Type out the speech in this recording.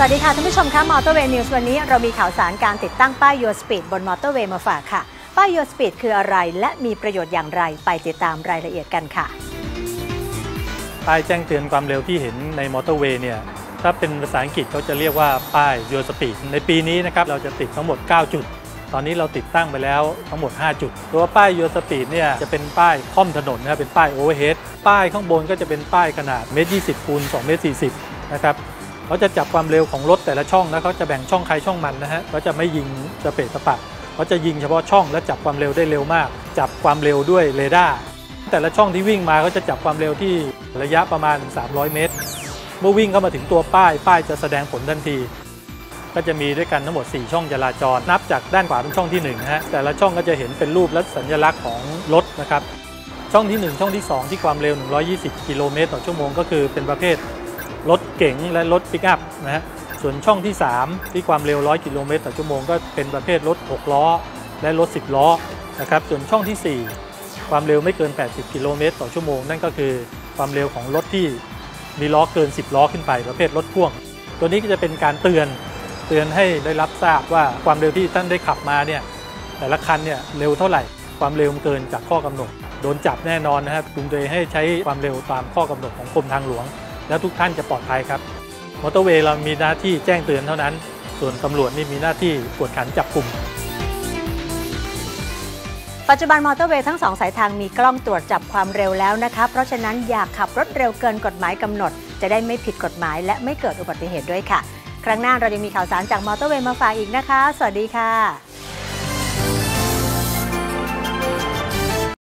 สวัสดีค่ะท่านผู้ชมคะมอเตอร์เวย์นิวส์วันนี้เรามีข่าวสารการติดตั้งป้าย Your Speed บนมอเตอร์เวย์มาฝากค่ะ ป้าย Your Speed คืออะไรและมีประโยชน์อย่างไรไปติดตามรายละเอียดกันค่ะ ป้ายแจ้งเตือนความเร็วที่เห็นในมอเตอร์เวย์เนี่ยถ้าเป็นภาษาอังกฤษเขาจะเรียกว่าป้าย Your Speed ในปีนี้นะครับเราจะติดทั้งหมด 9 จุด ตอนนี้เราติดตั้งไปแล้วทั้งหมด 5 จุด ตัวป้าย Your Speed เนี่ยจะเป็นป้ายค่อมถนนนะครับเป็นป้าย Overhead ป้ายข้างบนก็จะเป็นป้ายขนาดเมตรยีคูณ2เมตร40นะครับ เขาจะจับความเร็วของรถแต่ละช่องนะเขาจะแบ่งช่องใครช่องมันนะฮะเขาจะไม่ยิงสเปซสปะเขาจะยิงเฉพาะช่องและจับความเร็วได้เร็วมาก จับความเร็วด้วยเรดาร์แต่ละช่องที่วิ่งมาเขาจะจับความเร็วที่ระยะประมาณ 300 เมตร เมื่อวิ่งเข้ามาถึงตัวป้ายป้ายจะแสดงผลทันที ก็จะมีด้วยกันทั้งหมด 4 ช่องจราจร นับจากด้านขวาเป็นช่องที่1นะฮะแต่ละช่องก็จะเห็นเป็นรูปและสัญลักษณ์ของรถนะครับช่องที่ 1 ช่องที่ 2 ที่ความเร็ว 120 กิโลเมตรต่อชั่วโมงก็คือเป็นประเภท รถเก๋งและรถปิกอัพนะฮะส่วนช่องที่ 3 ที่ความเร็ว 100 กิโลเมตรต่อชั่วโมงก็เป็นประเภทรถ 6 ล้อ และรถ 10 ล้อนะครับส่วนช่องที่ 4 ความเร็วไม่เกิน 80 กิโลเมตรต่อชั่วโมง นั่นก็คือความเร็วของรถที่มีล้อเกิน 10 ล้อขึ้นไปประเภทรถพ่วง ตัวนี้ก็จะเป็นการเตือนเตือนให้ได้รับทราบว่าความเร็วที่ท่านได้ขับมาเนี่ยแต่ละคันเนี่ยเร็วเท่าไหร่ความเร็วเกินจากข้อกำหนด โดนจับแน่นอนนะครับคุณตัวเองให้ใช้ความเร็วตามข้อกำหนดของกรมทางหลวง แล้วทุกท่านจะปลอดภัยครับมอเตอร์เวย์เรามีหน้าที่แจ้งเตือนเท่านั้น ส่วนตำรวจนี่มีหน้าที่กวดขันจับกลุ่ม ปัจจุบันมอเตอร์เวย์ทั้งสองสายทางมีกล้องตรวจจับความเร็วแล้วนะคะ เพราะฉะนั้นอย่าขับรถเร็วเกินกฎหมายกำหนด จะได้ไม่ผิดกฎหมายและไม่เกิดอุบัติเหตุด้วยค่ะ ครั้งหน้าเรายังมีข่าวสารจากมอเตอร์เวย์มาฝากอีกนะคะ สวัสดีค่ะ